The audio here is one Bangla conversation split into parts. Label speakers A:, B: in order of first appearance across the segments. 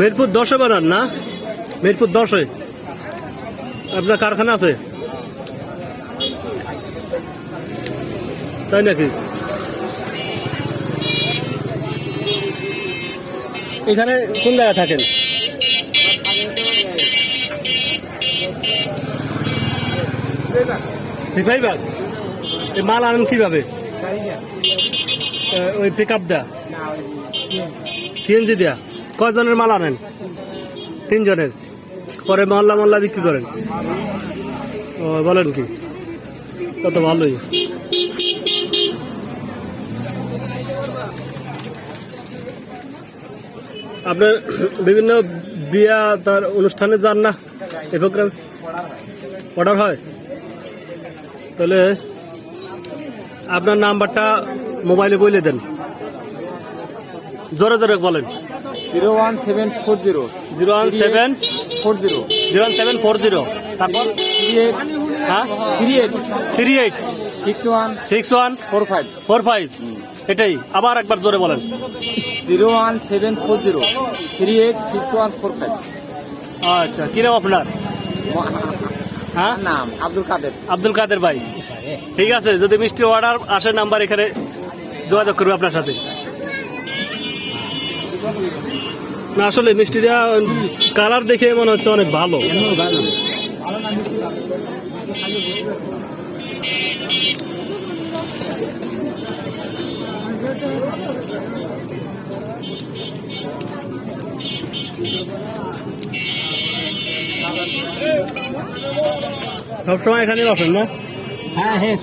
A: মেরপুর দশে বানান না? মেরপুর দশে। আপনার কারখানা আছে? তাই নাকি? এখানে কোন জায়গায় থাকেন? সিপাহীবাগ এই মাল আনেন কীভাবে? ওই পিক আপ দা সিএনজি দেয়া? কয়জনের মাল আনেন? তিনজনের। পরে মহল্লা মহল্লা বিক্রি করেন। ও, বলেন কি? কত ভালোই। আপনার বিভিন্ন বিয়া তার অনুষ্ঠানে যান না? এই প্রোগ্রাম অর্ডার হয়? তাহলে আপনার নাম্বারটা মোবাইলে বলে দেন। জোরে জোরে বলেন।
B: Zero one seven four zero.
A: Zero one seven
B: four zero.
A: Zero one seven four zero তারপর?
B: Three eight.
A: হ্যাঁ?
B: Three eight.
A: Three eight.
B: Six one.
A: Six one.
B: Four five.
A: Four five. এটাই। আবার একবার জোরে বলেন।
B: Zero one seven four zero. Three eight six one four five.
A: আচ্ছা কি নাম আপনার? হ্যাঁ?
B: নাম আব্দুল কাদের।
A: আব্দুল কাদের ভাই। ঠিক আছে যদি মিষ্টি অর্ডার আসে নাম্বার এখানে যোগাযোগ করবে আপনার সাথে। না আসলে মিষ্টিটা কালার দেখে মনে হচ্ছে অনেক ভালো। সবসময় এখানে বসেন না?
B: হ্যাঁ হ্যাঁ।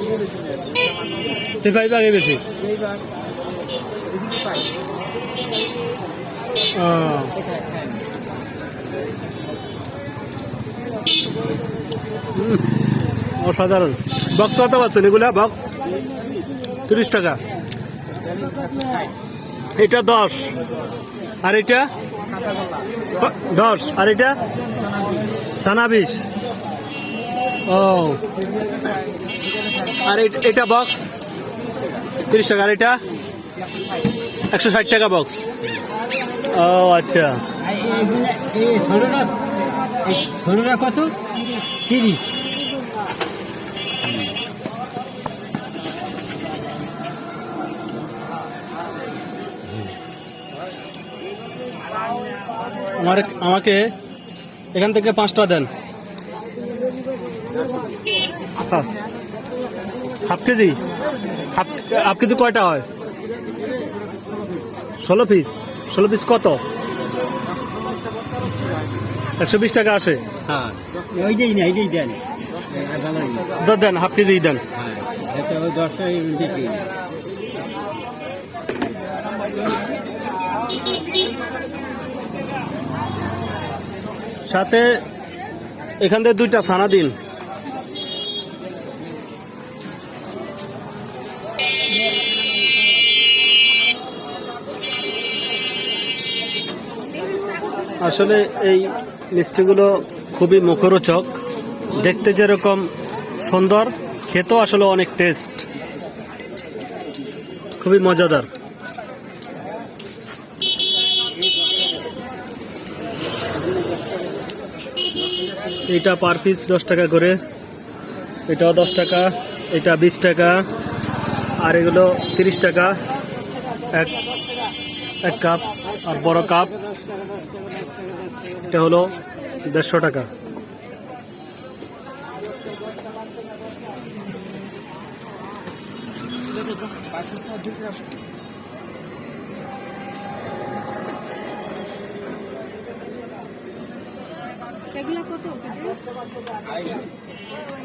A: সিপাহী বাগে বেশি? অসাধারণ। বক্স কত পাচ্ছেন এগুলা বক্স তিরিশ টাকা। এটা দশ। আর এটা? দশ। আর এটা? সানা বিশ ও। আর এটা বক্স তিরিশ টাকা। আর এটা? একশো ষাট টাকা বক্স ও আচ্ছা।
B: ষোলোটা কত তিরিশ।
A: আমার আমাকে এখান থেকে পাঁচটা দেন। Half KG? Half half KG কয়টা হয়? ষোলো পিস ষোলো পিস কত? একশো বিশ টাকা আসে।
B: হ্যাঁ। ওইটাই না এইটাই দেন।
A: হাফ কেজি দেন।
B: হ্যাঁ
A: সাথে এখান থেকে দুইটা ছানা দিন। আসলে এই মিষ্টিগুলো খুবই মুখরোচক। দেখতে যেরকম সুন্দর, খেতেও আসলে অনেক টেস্ট খুবই মজাদার। এটা পার পিস দশ টাকা করে, এটাও দশ টাকা, এটা বিশ টাকা, আর এগুলো তিরিশ টাকা। এক এক কাপ আর বড় কাপ এটা হলো দেড়শো টাকা।
C: কত?